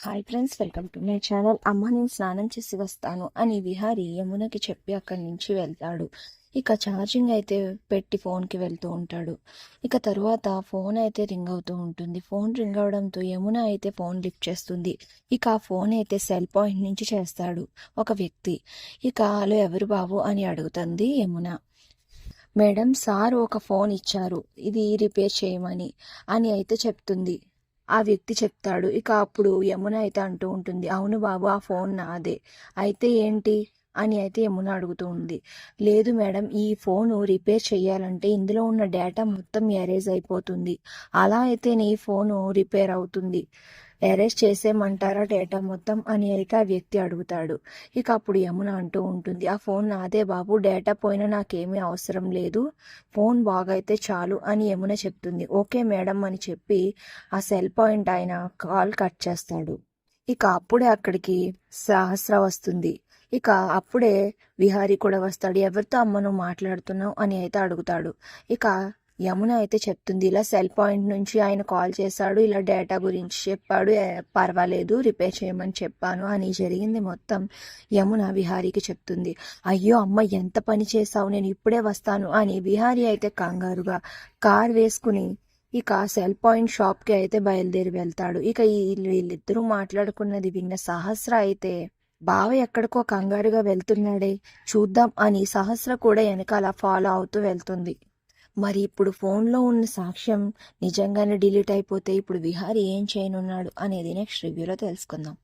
Hi friends welcome to my channel అమ్మ నేను స్నానం చేసి వస్తాను అని విహారి యమునకి చెప్పి అక్కడి నుంచి వెళ్తాడు. ఇక ఛార్జింగ్ అయితే పెట్టి ఫోన్కి వెళ్తూ ఉంటాడు. ఇక తరువాత ఫోన్ అయితే రింగ్ అవుతూ ఉంటుంది. ఫోన్ రింగ్ అవడంతో యమున అయితే ఫోన్ లిఫ్ట్ చేస్తుంది. ఇక ఆ ఫోన్ అయితే సెల్ పాయింట్ నుంచి చేస్తాడు ఒక వ్యక్తి. ఇక హలో ఎవరు బాబు? అని అడుగుతుంది యమున. మేడం సార్ ఒక ఫోన్ ఇచ్చారు. ఇది రిపేర్ చేయమని అని అయితే చెప్తుంది. ఆ వ్యక్తి చెప్తాడు. ఇక అప్పుడు యమున అయితే అంటూ ఉంటుంది అవును బాబు ఆ ఫోన్ నాదే. అయితే ఏంటి? అని అయితే యమున అడుగుతూ ఉంది. లేదు మేడం ఈ ఫోను రిపేర్ చేయాలంటే ఇందులో ఉన్న డేటా మొత్తం ఎరేజ్ అయిపోతుంది. అలా అయితే నీ ఫోను రిపేర్ అవుతుంది. అరెస్ట్ చేసేయమంటారా డేటా మొత్తం? అని అయితే ఆ వ్యక్తి అడుగుతాడు. ఇక అప్పుడు యమున అంటూ ఉంటుంది ఆ ఫోన్ నాదే బాబు డేటా పోయినా నాకేమీ అవసరం లేదు. ఫోన్ బాగైతే చాలు అని యమున చెప్తుంది. ఓకే మేడం అని చెప్పి ఆ సెల్ పాయింట్ ఆయన కాల్ కట్ చేస్తాడు. ఇక అప్పుడే అక్కడికి సహస్ర వస్తుంది. ఇక అప్పుడే విహారీ కూడా వస్తాడు. ఎవరితో అమ్మ నువ్వు మాట్లాడుతున్నావు? అని అయితే అడుగుతాడు. ఇక యమున అయితే చెప్తుంది ఇలా సెల్ పాయింట్ నుంచి ఆయన కాల్ చేశాడు ఇలా డేటా గురించి చెప్పాడు పర్వాలేదు రిపేర్ చేయమని చెప్పాను అని జరిగింది మొత్తం. యమున విహారీకి చెప్తుంది అయ్యో అమ్మ ఎంత పని చేశావు నేను ఇప్పుడే వస్తాను అని విహారీ అయితే కంగారుగా కార్ వేసుకుని ఇక సెల్ పాయింట్ షాప్కి అయితే బయలుదేరి వెళ్తాడు. ఇక వీళ్ళిద్దరూ మాట్లాడుకున్నది విన్న సహస్ర అయితే బావ ఎక్కడికో కంగారుగా వెళ్తున్నాడే చూద్దాం అని సహస్ర కూడా వెనకాల ఫాలో అవుతూ వెళ్తుంది. మరి ఇప్పుడు ఫోన్లో ఉన్న సాక్ష్యం నిజంగానే డిలీట్ అయిపోతే ఇప్పుడు విహారీ ఏం చేయనున్నాడు అనేది నెక్స్ట్ రివ్యూలో తెలుసుకుందాం.